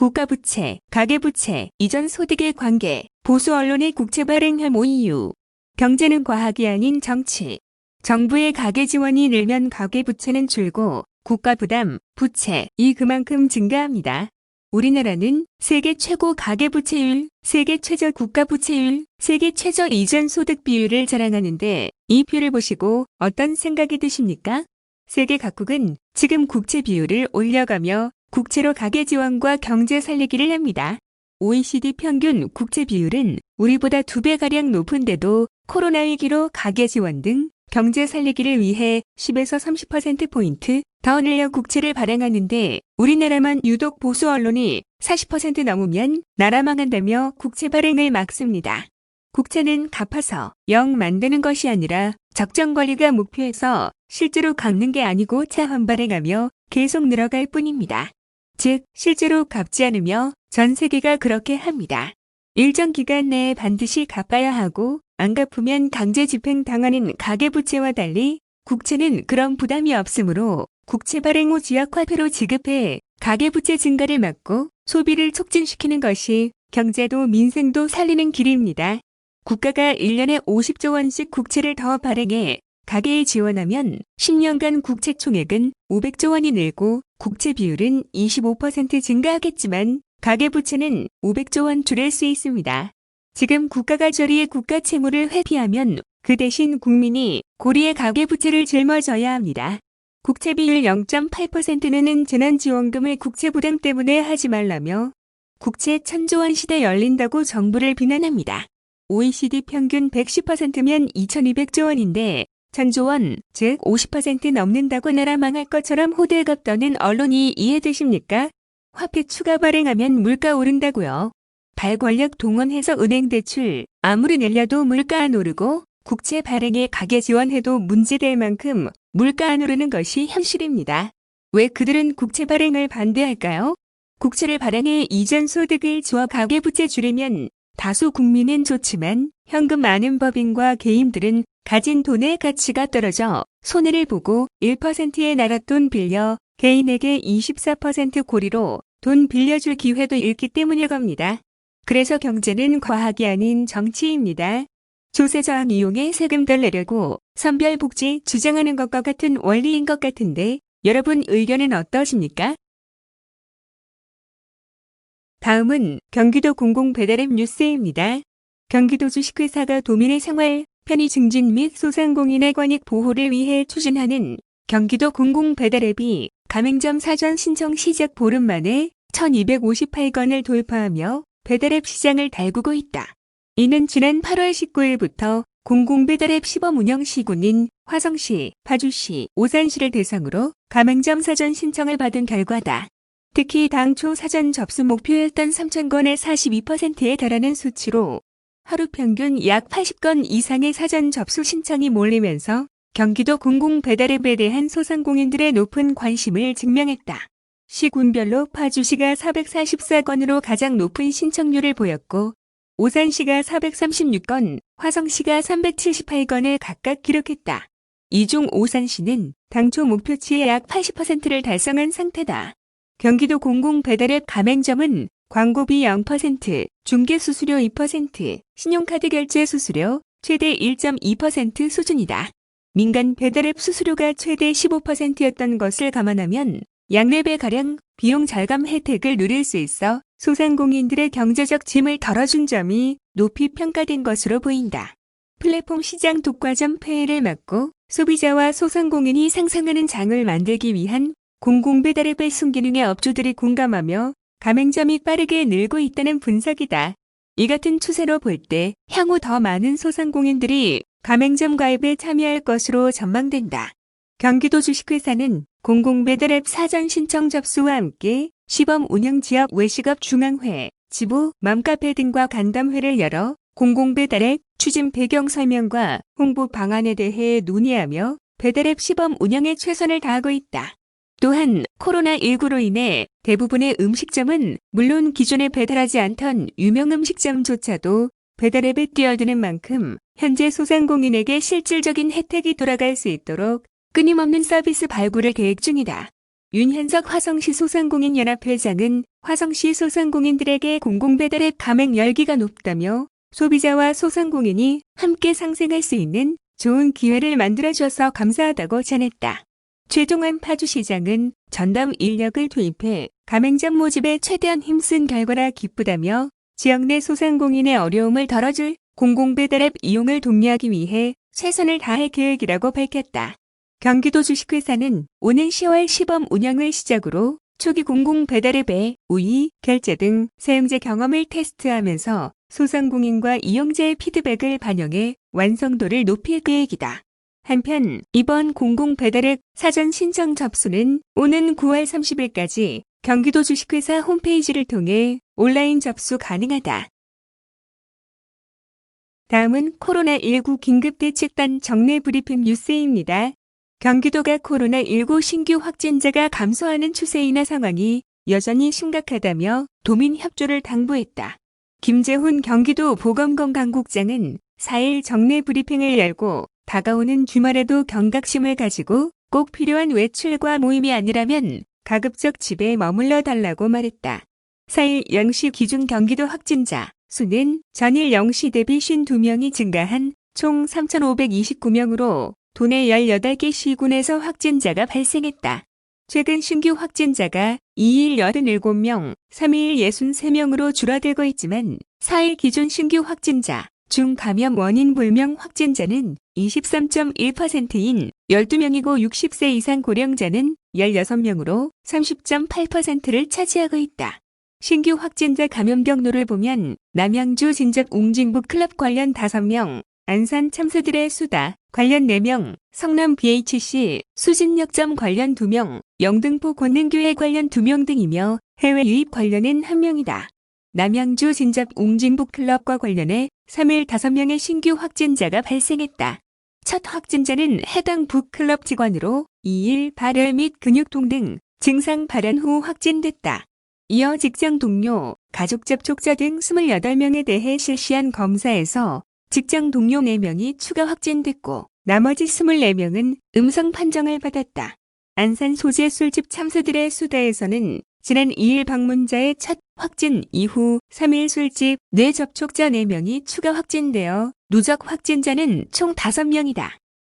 국가부채, 가계부채, 이전 소득의 관계, 보수 언론의 국채 발행 혐오 이유. 경제는 과학이 아닌 정치. 정부의 가계 지원이 늘면 가계부채는 줄고 국가 부담, 부채 이 그만큼 증가합니다. 우리나라는 세계 최고 가계부채율, 세계 최저 국가부채율, 세계 최저 이전 소득 비율을 자랑하는데 이 표를 보시고 어떤 생각이 드십니까? 세계 각국은 지금 국채 비율을 올려가며 국채로 가계 지원과 경제 살리기를 합니다. OECD 평균 국채 비율은 우리보다 두 배가량 높은데도 코로나 위기로 가계 지원 등 경제 살리기를 위해 10에서 30%포인트 더 늘려 국채를 발행하는데 우리나라만 유독 보수 언론이 40% 넘으면 나라 망한다며 국채 발행을 막습니다. 국채는 갚아서 영 만드는 것이 아니라 적정 관리가 목표에서 실제로 갚는 게 아니고 차환 발행하며 계속 늘어갈 뿐입니다. 즉, 실제로 갚지 않으며 전 세계가 그렇게 합니다. 일정 기간 내에 반드시 갚아야 하고 안 갚으면 강제 집행 당하는 가계부채와 달리 국채는 그런 부담이 없으므로 국채 발행 후 지역화폐로 지급해 가계부채 증가를 막고 소비를 촉진시키는 것이 경제도 민생도 살리는 길입니다. 국가가 1년에 50조 원씩 국채를 더 발행해 가계에 지원하면 10년간 국채 총액은 500조 원이 늘고 국채 비율은 25% 증가하겠지만 가계부채는 500조 원 줄일 수 있습니다. 지금 국가가 저리의 국가 채무를 회피하면 그 대신 국민이 고리의 가계부채를 짊어져야 합니다. 국채 비율 0.8%는 재난지원금을 국채 부담 때문에 하지 말라며 국채 천조 원 시대 열린다고 정부를 비난합니다. OECD 평균 110%면 2200조 원인데 천조 원, 즉 50% 넘는다고 나라 망할 것처럼 호들갑 떠는 언론이 이해되십니까? 화폐 추가 발행하면 물가 오른다고요. 발권력 동원해서 은행 대출 아무리 늘려도 물가 안 오르고 국채 발행에 가계 지원해도 문제될 만큼 물가 안 오르는 것이 현실입니다. 왜 그들은 국채 발행을 반대할까요? 국채를 발행해 이전 소득을 주어 가계부채 줄이면 다수 국민은 좋지만 현금 많은 법인과 개인들은 가진 돈의 가치가 떨어져 손해를 보고 1%의 나라 돈 빌려 개인에게 24% 고리로 돈 빌려줄 기회도 잃기 때문일 겁니다. 그래서 경제는 과학이 아닌 정치입니다. 조세 저항 이용해 세금 덜 내려고 선별 복지 주장하는 것과 같은 원리인 것 같은데 여러분 의견은 어떠십니까? 다음은 경기도 공공배달앱 뉴스입니다. 경기도 주식회사가 도민의 생활 편의 증진 및 소상공인의 권익 보호를 위해 추진하는 경기도 공공배달앱이 가맹점 사전 신청 시작 보름 만에 1258건을 돌파하며 배달앱 시장을 달구고 있다. 이는 지난 8월 19일부터 공공배달앱 시범 운영 시군인 화성시, 파주시, 오산시를 대상으로 가맹점 사전 신청을 받은 결과다. 특히 당초 사전 접수 목표였던 3,000건의 42%에 달하는 수치로 하루 평균 약 80건 이상의 사전 접수 신청이 몰리면서 경기도 공공 배달앱에 대한 소상공인들의 높은 관심을 증명했다. 시군별로 파주시가 444건으로 가장 높은 신청률을 보였고 오산시가 436건, 화성시가 378건을 각각 기록했다. 이 중 오산시는 당초 목표치의 약 80%를 달성한 상태다. 경기도 공공배달앱 가맹점은 광고비 0%, 중개수수료 2%, 신용카드 결제 수수료 최대 1.2% 수준이다. 민간 배달앱 수수료가 최대 15%였던 것을 감안하면 약 4배가량 비용 절감 혜택을 누릴 수 있어 소상공인들의 경제적 짐을 덜어준 점이 높이 평가된 것으로 보인다. 플랫폼 시장 독과점 폐해를 막고 소비자와 소상공인이 상상하는 장을 만들기 위한 공공배달앱의 순기능에 업주들이 공감하며 가맹점이 빠르게 늘고 있다는 분석이다. 이 같은 추세로 볼 때 향후 더 많은 소상공인들이 가맹점 가입에 참여할 것으로 전망된다. 경기도 주식회사는 공공배달앱 사전 신청 접수와 함께 시범 운영 지역 외식업 중앙회, 지부, 맘카페 등과 간담회를 열어 공공배달앱 추진 배경 설명과 홍보 방안에 대해 논의하며 배달앱 시범 운영에 최선을 다하고 있다. 또한 코로나19로 인해 대부분의 음식점은 물론 기존에 배달하지 않던 유명 음식점조차도 배달앱에 뛰어드는 만큼 현재 소상공인에게 실질적인 혜택이 돌아갈 수 있도록 끊임없는 서비스 발굴을 계획 중이다. 윤현석 화성시 소상공인 연합회장은 화성시 소상공인들에게 공공배달앱 가맹 열기가 높다며 소비자와 소상공인이 함께 상생할 수 있는 좋은 기회를 만들어줘서 감사하다고 전했다. 최종환 파주시장은 전담 인력을 투입해 가맹점 모집에 최대한 힘쓴 결과라 기쁘다며 지역 내 소상공인의 어려움을 덜어줄 공공배달앱 이용을 독려하기 위해 최선을 다할 계획이라고 밝혔다. 경기도 주식회사는 오는 10월 시범 운영을 시작으로 초기 공공배달앱의 우위, 결제 등 사용자 경험을 테스트하면서 소상공인과 이용자의 피드백을 반영해 완성도를 높일 계획이다. 한편 이번 공공배달앱 사전 신청 접수는 오는 9월 30일까지 경기도 주식회사 홈페이지를 통해 온라인 접수 가능하다. 다음은 코로나19 긴급대책단 정례 브리핑 뉴스입니다. 경기도가 코로나19 신규 확진자가 감소하는 추세이나 상황이 여전히 심각하다며 도민 협조를 당부했다. 김재훈 경기도 보건건강국장은 4일 정례 브리핑을 열고 다가오는 주말에도 경각심을 가지고 꼭 필요한 외출과 모임이 아니라면 가급적 집에 머물러 달라고 말했다. 4일 0시 기준 경기도 확진자 수는 전일 0시 대비 52명이 증가한 총 3,529명으로 도내 18개 시군에서 확진자가 발생했다. 최근 신규 확진자가 2일 87명, 3일 63명으로 줄어들고 있지만 4일 기준 신규 확진자, 중 감염 원인 불명 확진자는 23.1%인 12명이고 60세 이상 고령자는 16명으로 30.8%를 차지하고 있다. 신규 확진자 감염 경로를 보면 남양주 진작 웅진부 클럽 관련 5명, 안산 참새들의 수다 관련 4명, 성남 BHC 수진역점 관련 2명, 영등포 권능교회 관련 2명 등이며 해외 유입 관련은 1명이다. 남양주 진작 웅진부 클럽과 관련해 3일 5명의 신규 확진자가 발생했다. 첫 확진자는 해당 북클럽 직원으로 2일 발열 및 근육통 등 증상 발현 후 확진됐다. 이어 직장 동료, 가족 접촉자 등 28명에 대해 실시한 검사에서 직장 동료 4명이 추가 확진됐고 나머지 24명은 음성 판정을 받았다. 안산 소재 술집 참새들의 수다에서는 지난 2일 방문자의 첫 확진 이후 3일 술집 내 접촉자 4명이 추가 확진되어 누적 확진자는 총 5명이다.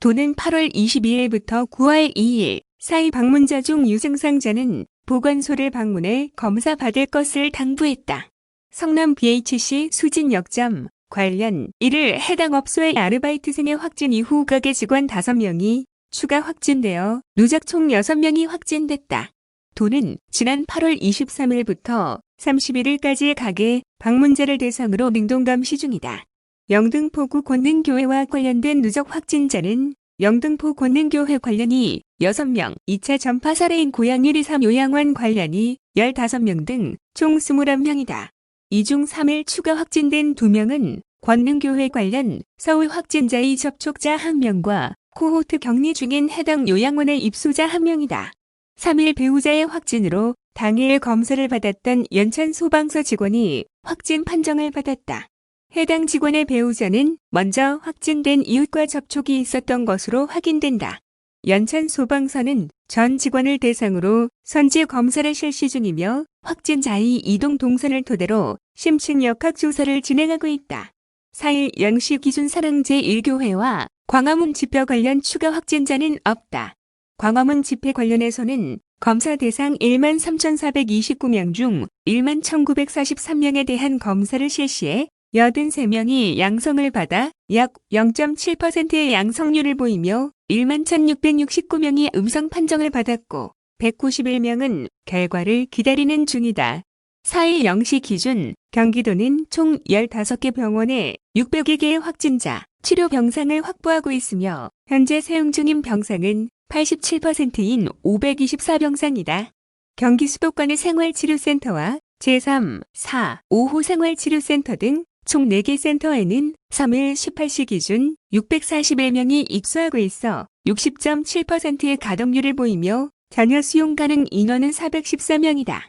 도는 8월 22일부터 9월 2일 사이 방문자 중 유증상자는 보건소를 방문해 검사 받을 것을 당부했다. 성남 BHC 수진역점 관련 이를 해당 업소의 아르바이트생의 확진 이후 가게 직원 5명이 추가 확진되어 누적 총 6명이 확진됐다. 도는 지난 8월 23일부터 31일까지 가게 방문자를 대상으로 능동감 시 중이다. 영등포구 권능교회와 관련된 누적 확진자는 영등포 권능교회 관련이 6명, 2차 전파 사례인 고양일 2, 3 요양원 관련이 15명 등 총 21명이다. 이 중 3일 추가 확진된 2명은 권능교회 관련 서울 확진자의 접촉자 1명과 코호트 격리 중인 해당 요양원의 입소자 1명이다. 3일 배우자의 확진으로 당일 검사를 받았던 연천 소방서 직원이 확진 판정을 받았다. 해당 직원의 배우자는 먼저 확진된 이웃과 접촉이 있었던 것으로 확인된다. 연천 소방서는 전 직원을 대상으로 선지 검사를 실시 중이며 확진자의 이동 동선을 토대로 심층 역학 조사를 진행하고 있다. 4일 0시 기준 사랑제 1교회와 광화문 집회 관련 추가 확진자는 없다. 광화문 집회 관련해서는 검사 대상 1만 3,429명 중 1만 1,943명에 대한 검사를 실시해 83명이 양성을 받아 약 0.7%의 양성률을 보이며 1만 1,669명이 음성 판정을 받았고 191명은 결과를 기다리는 중이다. 4일 0시 기준 경기도는 총 15개 병원에 600여 개의 확진자, 치료 병상을 확보하고 있으며 현재 사용 중인 병상은 87%인 524병상이다. 경기 수도권의 생활치료센터와 제3, 4, 5호 생활치료센터 등 총 4개 센터에는 3일 18시 기준 641명이 입소하고 있어 60.7%의 가동률을 보이며 전혀 수용 가능 인원은 414명이다.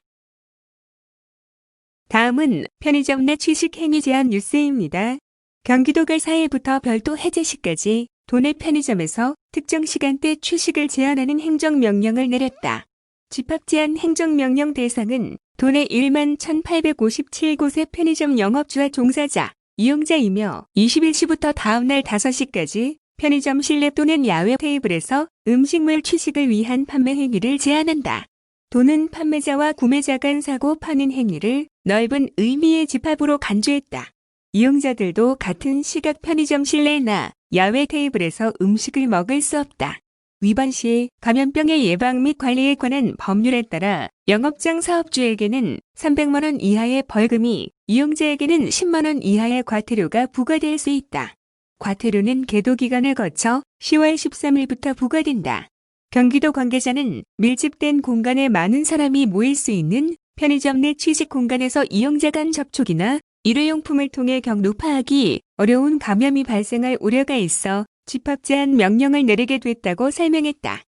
다음은 편의점 내 취식 행위 제한 뉴스입니다. 경기도가 4일부터 별도 해제 시까지 도내 편의점에서 특정 시간대 취식을 제한하는 행정명령을 내렸다. 집합 제한 행정명령 대상은 도내 1만 1,857곳의 편의점 영업주와 종사자, 이용자이며 20일시부터 다음날 5시까지 편의점 실내 또는 야외 테이블에서 음식물 취식을 위한 판매 행위를 제한한다. 도는 판매자와 구매자 간 사고 파는 행위를 넓은 의미의 집합으로 간주했다. 이용자들도 같은 시각 편의점 실내나 야외 테이블에서 음식을 먹을 수 없다. 위반 시 감염병의 예방 및 관리에 관한 법률에 따라 영업장 사업주에게는 300만 원 이하의 벌금이 이용자에게는 10만 원 이하의 과태료가 부과될 수 있다. 과태료는 계도 기간을 거쳐 10월 13일부터 부과된다. 경기도 관계자는 밀집된 공간에 많은 사람이 모일 수 있는 편의점 내 취식 공간에서 이용자 간 접촉이나 일회용품을 통해 경로 파악이 어려운 감염이 발생할 우려가 있어 집합 제한 명령을 내리게 됐다고 설명했다.